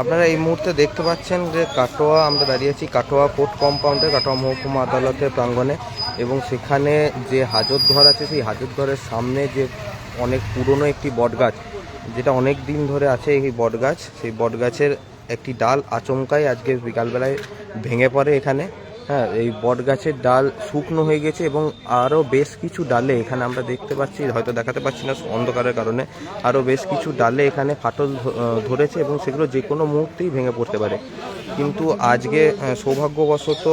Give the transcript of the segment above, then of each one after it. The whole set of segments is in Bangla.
আপনারা এই মুহূর্তে দেখতে পাচ্ছেন যে কাটোয়া, আমরা দাঁড়িয়ে আছি কাটোয়া কোর্ট কম্পাউন্ডে কাটোয়া মহকুমা আদালতের প্রাঙ্গণে এবং সেখানে যে হাজত ঘর আছে, সেই হাজত ঘরের সামনে যে অনেক পুরনো একটি বটগাছ, যেটা অনেক দিন ধরে আছে এই বটগাছ, সেই বটগাছের একটি ডাল আচমকাই আজকে বিকালবেলায় ভেঙে পড়ে এখানে। হ্যাঁ এই বটগাছের ডাল শুকনো হয়ে গেছে এবং আরও বেশ কিছু ডালে এখানে আমরা দেখতে পাচ্ছি, হয়তো দেখাতে পাচ্ছি না অন্ধকারের কারণে, আরও বেশ কিছু ডালে এখানে ফাটল ধরেছে এবং সেগুলো যে কোনো মুহূর্তেই ভেঙে পড়তে পারে। কিন্তু আজকে সৌভাগ্যবশত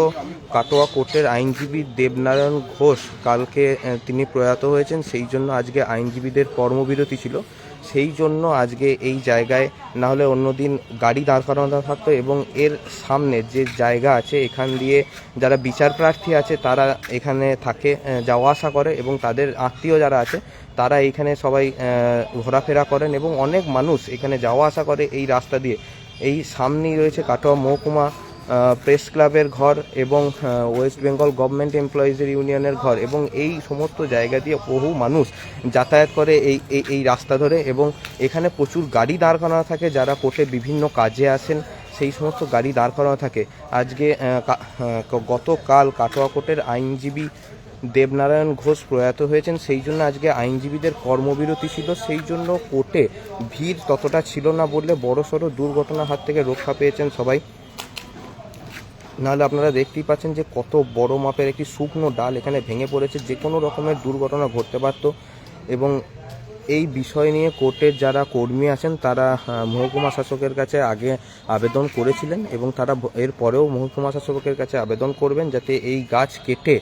কাটোয়া কোর্টের আইনজীবী দেবনারায়ণ ঘোষ কালকে তিনি প্রয়াত হয়েছেন, সেই জন্য আজকে আইনজীবীদের কর্মবিরতি ছিল। সেই জন্য আজকে এই জায়গায় না হলে অন্যদিন গাড়ি দাঁড় করানো থাকতো এবং এর সামনে যে জায়গা আছে, এখান দিয়ে যারা বিচার প্রার্থী আছে, তারা এখানে থাকে যাওয়া আসা করে এবং তাদের আত্মীয় যারা আছে, তারা এইখানে সবাই ঘোরাফেরা করেন এবং অনেক মানুষ এখানে যাওয়া আসা করে এই রাস্তা দিয়ে। এই সামনেই রয়েছে কাটোয়া মহকুমা প্রেস ক্লাবের ঘর এবং ওয়েস্ট বেঙ্গল গভর্নমেন্ট এমপ্লয়িজের ইউনিয়নের ঘর এবং এই সমস্ত জায়গা দিয়ে বহু মানুষ যাতায়াত করে এই এই রাস্তা ধরে এবং এখানে প্রচুর গাড়ি দাঁড় করানো থাকে যারা কোর্টে বিভিন্ন কাজে আসেন, সেই সমস্ত গাড়ি দাঁড় করানো থাকে। আজকে গতকাল কাটোয়া কোর্টের আইনজীবী দেবনারায়ণ ঘোষ প্রয়াত হয়েছেন, সেই জন্য আজকে আইনজীবীদের কর্মবিরতি ছিল, সেই জন্য কোর্টে ভিড় ততটা ছিল না বললে বড়সড় দুর্ঘটনার হাত থেকে রক্ষা পেয়েছেন সবাই। নাহলে আপনারা দেখতেই পাচ্ছেন যে কত বড় মাপের একটি শুকনো ডাল এখানে ভেঙে পড়েছে। যে কোনো রকমের দুর্ঘটনা ঘটতে পারত। এবং এই বিষয় নিয়ে কোর্টের যারা কর্মী আছেন, তারা মহকুমা শাসকের কাছে আগে আবেদন করেছিলেন এবং তারা এর পরেও মহকুমা শাসকের কাছে আবেদন করবেন যাতে এই গাছ কেটে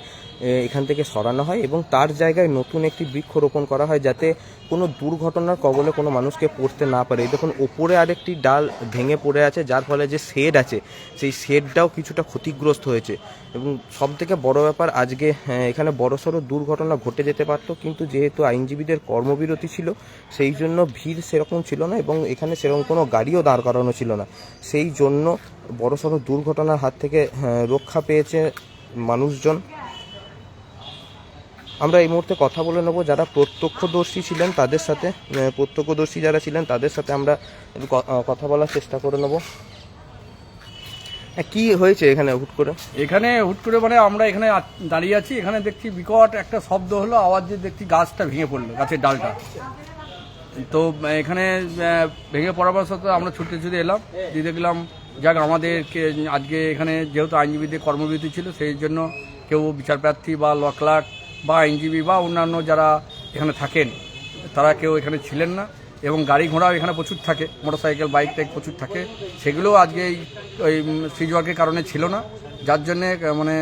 এখান থেকে সরানো হয় এবং তার জায়গায় নতুন একটি বৃক্ষ রোপণ করা হয় যাতে কোনো দুর্ঘটনার কবলে কোনো মানুষকে পড়তে না পারে। দেখুন, ওপরে আরেকটি ডাল ভেঙে পড়ে আছে, যার ফলে যে শেড আছে, সেই শেডটাও কিছুটা ক্ষতিগ্রস্ত হয়েছে। এবং সব থেকে বড় ব্যাপার, আজকে এখানে বড়সড় দুর্ঘটনা ঘটে যেতে পারত, কিন্তু যেহেতু আইনজীবীদের কর্মবিরতি ছিল, সেই জন্য ভিড় সেরকম ছিল না এবং এখানে সেরকম কোনো গাড়িও দাঁড় করানো ছিল না। সেই জন্য বড়সড় দুর্ঘটনার হাত থেকে রক্ষা পেয়েছে মানুষজন। আমরা এই মুহূর্তে কথা বলে নেব যারা প্রত্যক্ষদর্শী ছিলেন তাদের সাথে প্রত্যক্ষদর্শী যারা ছিলেন তাদের সাথে আমরা কথা বলার চেষ্টা করে নেব। কি হয়েছে এখানে হুট করে? এখানে হুট করে মানে আমরা এখানে দাঁড়িয়ে আছি। এখানে দেখছি বিকট একটা শব্দ হলো, আওয়াজ দিয়ে দেখছি গাছটা ভেঙে পড়ল, গাছের ডালটা। তো এখানে ভেঙে পড়ার সাথে আমরা ছুটে ছুটে এলাম। দিয়ে দেখলাম, যাক, আমাদেরকে আজকে এখানে যেহেতু আইনজীবীদের কর্মবিরতি ছিল, সেই জন্য কেউ বিচারপ্রার্থী বা ল, ক্লার্ক বা আইনজীবী বা অন্যান্য যারা এখানে থাকেন, তারা কেউ এখানে ছিলেন না এবং গাড়ি ঘোড়াও এখানে প্রচুর থাকে, মোটরসাইকেল, বাইক টাইক প্রচুর থাকে। সেগুলো আজকে এই, ওই সিজওয়ার্কের কারণে ছিল না। যার জন্যে মানে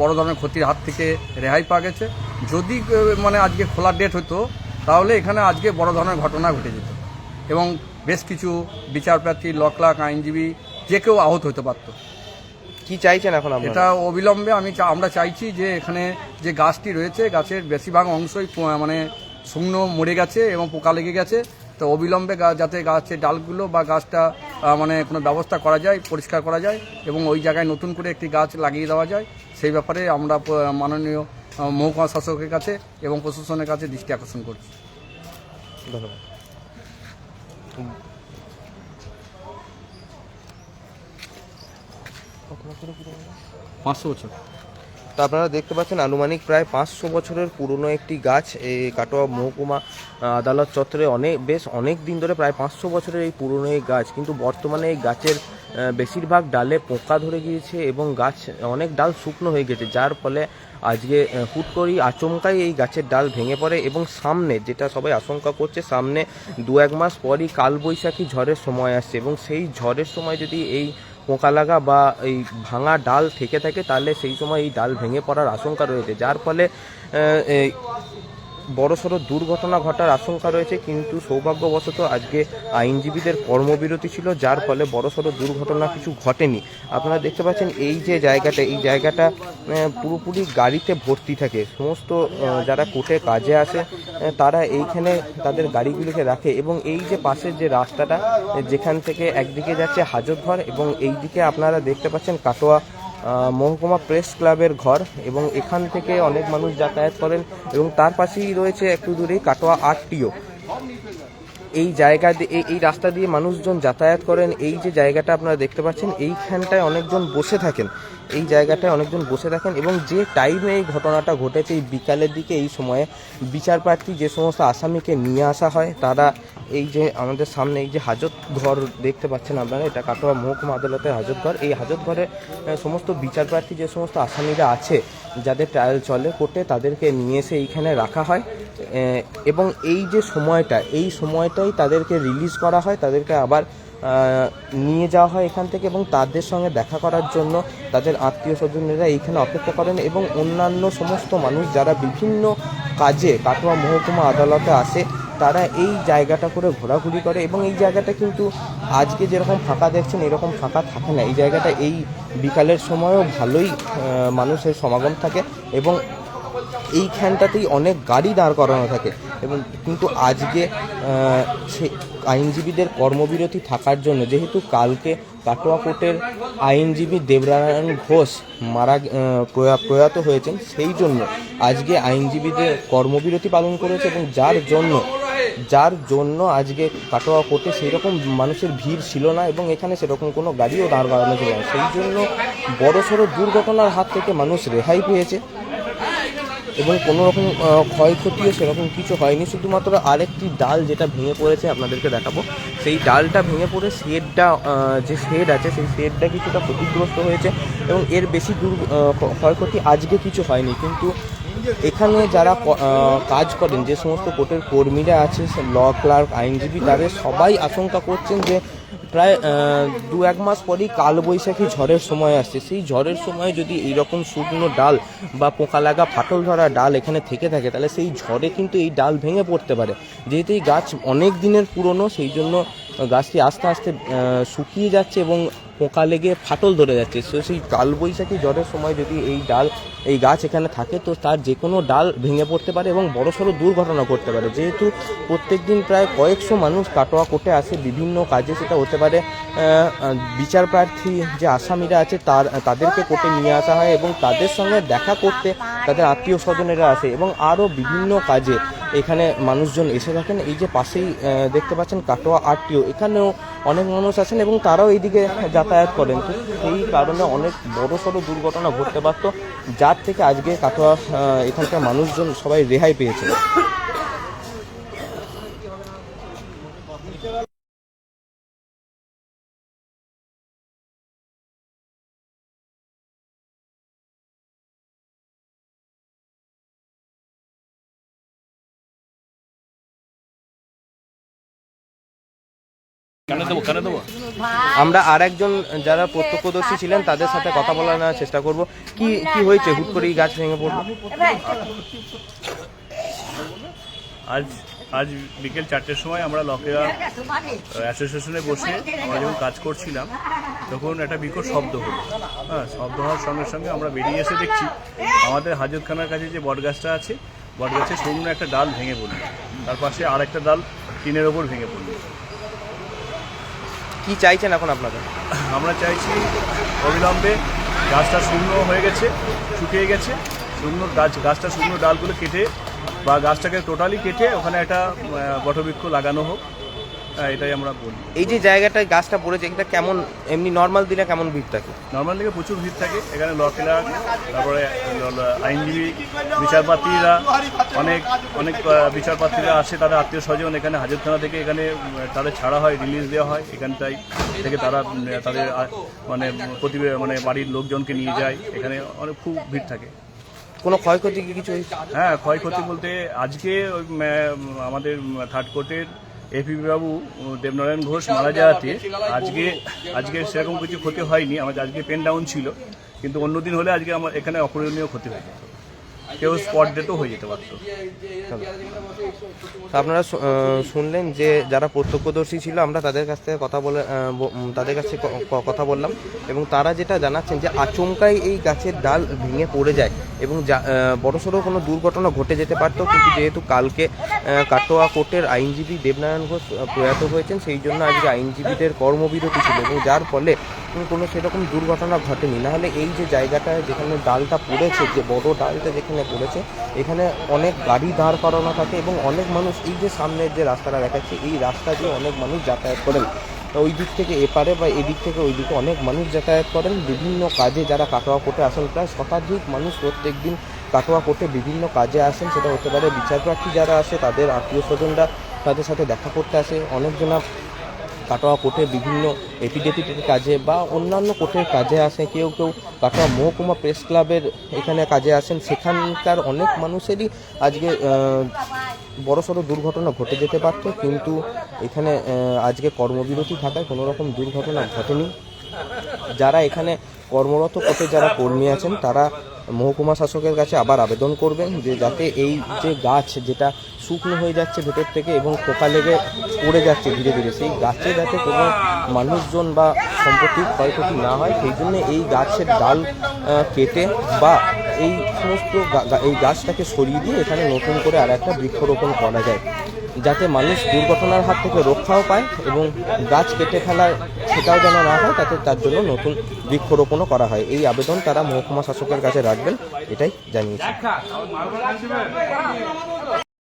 বড় ধরনের ক্ষতির হাত থেকে রেহাই পাওয়া গেছে। যদি মানে আজকে খোলার ডেট হতো, তাহলে এখানে আজকে বড় ধরনের ঘটনা ঘটে যেত। এবং বেশ কিছু বিচারপ্রার্থী ল ক্লার্ক আইনজীবী, যে কেউ আহত হতে পারতো। কি চাইছেন এখন এটা অবিলম্বে আমি চা- আমরা চাইছি যে এখানে যে গাছটি রয়েছে গাছের বেশিরভাগ অংশই মানে শুকনো মরে গেছে এবং পোকা লেগে গেছে। তো অবিলম্বে যাতে গাছের ডালগুলো বা গাছটা মানে কোনো ব্যবস্থা করা যায় পরিষ্কার করা যায় এবং ওই জায়গায় নতুন করে একটি গাছ লাগিয়ে দেওয়া যায় সেই ব্যাপারে আমরা মাননীয় মহকুমা শাসকের কাছে এবং প্রশাসনের কাছে দৃষ্টি আকর্ষণ করছি। ধন্যবাদ। পাঁচশো বছর। তো আপনারা দেখতে পাচ্ছেন আনুমানিক প্রায় পাঁচশো বছরের পুরনো একটি গাছ। এই কাটোয়া মহকুমা আদালত চত্বরে অনেক বেশ অনেক দিন ধরে প্রায় পাঁচশো বছরের এই পুরনো এই গাছ। কিন্তু বর্তমানে এই গাছের বেশিরভাগ ডালে পোকা ধরে গিয়েছে এবং গাছ অনেক ডাল শুকনো হয়ে গেছে। যার ফলে আজকে হুট করেই আচমকাই এই গাছের ডাল ভেঙে পড়ে এবং সামনে যেটা সবাই আশঙ্কা করছে সামনে দু এক মাস পরই কালবৈশাখী ঝড়ের সময় আসছে। এবং সেই ঝড়ের সময় যদি এই পোকা লাগা বা এই ভাঙা ডাল থেকে থাকে, তাহলে সেই সময় এই ডাল ভেঙে পড়ার আশঙ্কা রয়েছে। যার ফলে বড়সড় দুর্ঘটনা ঘটার আশঙ্কা রয়েছে, কিন্তু সৌভাগ্যবশত আজকে আইনজীবীদের কর্মবিরতি ছিল, যার ফলে বড়সড় দুর্ঘটনা কিছু ঘটেনি। আপনারা দেখতে পাচ্ছেন, এই যে জায়গাটা, এই জায়গাটা পুরোপুরি গাড়িতে ভর্তি থাকে। সমস্ত যারা কোর্টে কাজে আসে তারা এইখানে তাদের গাড়িগুলিকে রাখে এবং এই যে পাশের যে রাস্তাটা যেখান থেকে একদিকে যাচ্ছে হাজতঘর এবং এই দিকে আপনারা দেখতে পাচ্ছেন কাটোয়া মহকুমা প্রেস ক্লাবের ঘর এবং এখান থেকে অনেক মানুষ যাতায়াত করেন এবং তার পাশেই রয়েছে একটু দূরেই কাটোয়া আটটিও এই জায়গা দিয়ে, এই- এই রাস্তা দিয়ে মানুষজন যাতায়াত করেন। এই যে জায়গাটা আপনারা দেখতে পাচ্ছেন, এইখানটায় অনেকজন বসে থাকেন। এই জায়গাটায় অনেকজন বসে থাকেন এবং যে টাইমে এই ঘটনাটা ঘটেছে, এই বিকালের দিকে, এই সময়ে বিচার প্রার্থী যে সমস্ত আসামিকে নিয়ে আসা হয়, তারা এই যে আমাদের সামনে এই যে হাজত ঘর দেখতে পাচ্ছেন আপনারা, এটা কাটোয়া মহকুমা আদালতের হাজত ঘর। এই হাজত ঘরে সমস্ত বিচার প্রার্থী যে সমস্ত আসামিরা আছে, যাদের ট্রায়াল চলে, কোর্টে তাদেরকে নিয়ে এসে এইখানে রাখা হয়। এবং এই যে সময়টা, এই সময়টাই তাদেরকে রিলিজ করা হয়, তাদেরকে আবার নিয়ে যাওয়া হয় এখান থেকে এবং তাদের সঙ্গে দেখা করার জন্য তাদের আত্মীয় স্বজনেরা এইখানে অপেক্ষা করেন এবং অন্যান্য সমস্ত মানুষ যারা বিভিন্ন কাজে কাটোয়া মহকুমা আদালতে আসে, তারা এই জায়গাটা করে ঘোরাঘুরি করে এবং এই জায়গাটা কিন্তু আজকে যেরকম ফাঁকা দেখছেন, এরকম ফাঁকা থাকে না। এই জায়গাটা এই বিকালের সময়ও ভালোই মানুষের সমাগম থাকে এবং এইখানটাতেই অনেক গাড়ি দাঁড় করানো থাকে। এবং কিন্তু আজকে সে আইনজীবীদের কর্মবিরতি থাকার জন্য, যেহেতু কালকে কাটোয়া কোর্টের আইনজীবী দেবনারায়ণ ঘোষ মারা প্রয়া- প্রয়াত হয়েছেন, সেই জন্য আজকে আইনজীবীদের কর্মবিরতি পালন করেছে এবং যার জন্য যার জন্য আজকে কাটোয়া কোর্টে সেই রকম মানুষের ভিড় ছিল না এবং এখানে সেরকম কোনো গাড়িও দাঁড় করানো ছিল না। সেই জন্য বড়সড় দুর্ঘটনার হাত থেকে মানুষ রেহাই পেয়েছে। এবং কোনো রকম ক্ষয়ক্ষতিও সেরকম কিছু হয়নি। শুধুমাত্র আরেকটি ডাল যেটা ভেঙে পড়েছে আপনাদেরকে দেখাবো। সেই ডালটা ভেঙে পড়ে শেডটা যে শেড আছে, সেই শেডটা কিছুটা ক্ষতিগ্রস্ত হয়েছে এবং এর বেশি দূর ক্ষয়ক্ষতি আজকে কিছু হয়নি। কিন্তু এখানে যারা কাজ করেন, যে সমস্ত কোর্টের কর্মীরা আছে ল ক্লার্ক, আইনজীবী, তাদের সবাই আশঙ্কা করছেন যে প্রায় দু এক মাস পরই কালবৈশাখী ঝড়ের সময় আসছে। সেই ঝড়ের সময় যদি এইরকম শুকনো ডাল বা পোকা লাগা ফাটল ধরা ডাল এখানে থেকে থাকে, তাহলে সেই ঝড়ে কিন্তু এই ডাল ভেঙে পড়তে পারে। যেহেতু এই গাছ অনেক দিনের পুরনো, সেই জন্য গাছটি আস্তে আস্তে শুকিয়ে যাচ্ছে এবং পোকা লেগে ফাটল ধরে যাচ্ছে। তো সেই কালবৈশাখী ঝড়ের সময় যদি এই ডাল, এই গাছ এখানে থাকে, তো তার যে কোনো ডাল ভেঙে পড়তে পারে এবং বড়সড় দুর্ঘটনা করতে পারে। যেহেতু প্রত্যেক দিন প্রায় কয়েকশো মানুষ কাটোয়া কোর্টে আসে, বিভিন্ন কাজে সেটা হতে পারে বিচার প্রার্থী যে আসামিরা আছে, তার, তাদেরকে কোর্টে নিয়ে আসা হয় এবং তাদের সঙ্গে দেখা করতে তাদের আত্মীয় স্বজনেরা আসে এবং আরও বিভিন্ন কাজে এখানে মানুষজন এসে থাকেন। এই যে পাশেই দেখতে পাচ্ছেন কাটোয়া আরটিও। এখানেও অনেক মানুষ আছেন এবং তারাও এইদিকে যাতায়াত করেন। তো সেই কারণে অনেক বড় সড়ো দুর্ঘটনা ঘটতে পারত, যার থেকে আজকে কাটোয়া এখানকার মানুষজন সবাই রেহাই পেয়েছে। আমরা আর একজন যারা প্রত্যক্ষদর্শী ছিলেন তাদের সাথে কথা বলার চেষ্টা করব। কি কি হয়েছে? হুট করে এই গাছ ভেঙে পড়ল। আজ আজ বিকেল চারটের সময় আমরা লকেরা অ্যাসোসিয়েশনে বসে আমরা যখন কাজ করছিলাম তখন একটা বিকট শব্দ হলো। হ্যাঁ শব্দ হওয়ার সঙ্গে সঙ্গে আমরা বেরিয়ে এসে দেখছি আমাদের হাজতখানার কাছে যে বটগাছটা আছে বটগাছের শূন্য একটা ডাল ভেঙে পড়ল। তার পাশে আর একটা ডাল টিনের ওপর ভেঙে পড়ল। কি চাইছেন এখন আপনারা? আমরা চাইছি অবিলম্বে গাছটা শূন্য হয়ে গেছে, শুকিয়ে গেছে। শূন্য গাছ, গাছটা শূন্য ডালগুলো কেটে বা গাছটাকে টোটালি কেটে ওখানে একটা বটবৃক্ষ লাগানো হোক। এটাই আমরা বলি। এই যে জায়গাটায় গাছটা পড়েছে এটা কেমন এমনি নর্মাল দিনে কেমন ভিড় থাকে? নর্মাল দিকে প্রচুর ভিড় থাকে এখানে ল ক্লার্ক তারপরে আইনজীবী বিচারপাতিরা অনেক অনেক আহ, বিচারপাতিরা আসে তাদের আত্মীয় স্বজন এখানে হাজতখানা থেকে এখানে তাদের ছাড়া হয় রিলিজ দেওয়া হয় এখানটাই থেকে তারা তাদের মানে প্রতিবে মানে বাড়ির লোকজনকে নিয়ে যায় এখানে অনেক খুব ভিড় থাকে। কোনো ক্ষয়ক্ষতি কি কিছু হ্যাঁ ক্ষয়ক্ষতি বলতে আজকে আমাদের থার্ড কোর্টের এপি বাবু দেবনারায়ণ ঘোষ, মারা যাওয়াতে আজকে আজকে সেরকম কিছু ক্ষতি হয়নি, আমাদের আজকে পেন ডাউন ছিল, কিন্তু অন্যদিন হলে আজকে আমার এখানে অপূরণীয় ক্ষতি হয়ে যেত কেউ স্পট ডেটও হয়ে যেতে পারতো। আপনারা শুনলেন যে যারা প্রত্যক্ষদর্শী ছিল, আমরা তাদের কাছ থেকে কথা বলে তাদের কাছে কথা বললাম এবং তারা যেটা জানাচ্ছেন যে আচমকাই এই গাছের ডাল ভেঙে পড়ে যায় এবং বড়সড় কোনো দুর্ঘটনা ঘটে যেতে পারতো। কিন্তু যেহেতু কালকে কাটোয়া কোর্টের আইনজীবী দেবনারায়ণ ঘোষ প্রয়াত হয়েছেন, সেই জন্য আজকে আইনজীবীদের কর্মবিরতি ছিল এবং যার ফলে কোনো সেরকম দুর্ঘটনা ঘটেনি। নাহলে এই যে জায়গাটা যেখানে ডালটা পড়েছে, যে বড় ডালটা যেখানে পড়েছে, এখানে অনেক গাড়ি দাঁড় করানো থাকে এবং অনেক মানুষ এই যে সামনের যে রাস্তাটা দেখাচ্ছে, এই রাস্তা দিয়ে অনেক মানুষ যাতায়াত করেন। ওই দিক থেকে এপারে বা এদিক থেকে ওই দিকে অনেক মানুষ যাতায়াত করেন। বিভিন্ন কাজে যারা কাটোয়া কোর্টে আসেন, প্রায় শতাধিক মানুষ প্রত্যেক দিন কাটোয়া কোর্টে বিভিন্ন কাজে আসেন। সেটা হতে পারে বিচার বিচারপ্রার্থী যারা আসে, তাদের আত্মীয় স্বজনরা তাদের সাথে দেখা করতে আসে। অনেকজনা কাটোয়া কোর্টের বিভিন্ন এপিডেপিটের কাজে বা অন্যান্য কোর্টের কাজে আসে কেউ কেউ কাটোয়া মহকুমা প্রেস ক্লাবের এখানে কাজে আসেন। সেখানকার অনেক মানুষেরই আজকে বড়সড় দুর্ঘটনা ঘটে যেতে পারত। কিন্তু এখানে আজকে কর্মবিরতি থাকায় কোনো রকম দুর্ঘটনা ঘটেনি। যারা এখানে কর্মরত কোর্টে যারা কর্মী আছেন, তারা মহকুমা শাসকের কাছে আবার আবেদন করবেন যে যাতে এই যে গাছ যেটা শুকনো হয়ে যাচ্ছে ভেতর থেকে এবং পোকা লেগে পড়ে যাচ্ছে ধীরে ধীরে, সেই গাছে যাতে কোনো মানুষজন বা সম্পত্তির ক্ষয়ক্ষতি না হয়, সেই জন্য এই গাছের ডাল কেটে বা এই সমস্ত এই গাছটাকে সরিয়ে দিয়ে এখানে নতুন করে আর একটা বৃক্ষরোপণ করা যায়। যাতে মানুষ দুর্ঘটনার হাত থেকে রক্ষাও পায় এবং গাছ কেটে ফেলার সেটাও যেন না হয়, তাতে তার জন্য নতুন বৃক্ষরোপণও করা হয়। এই আবেদন তারা মহকুমা শাসকের কাছে রাখবেন, এটাই জানিয়েছে।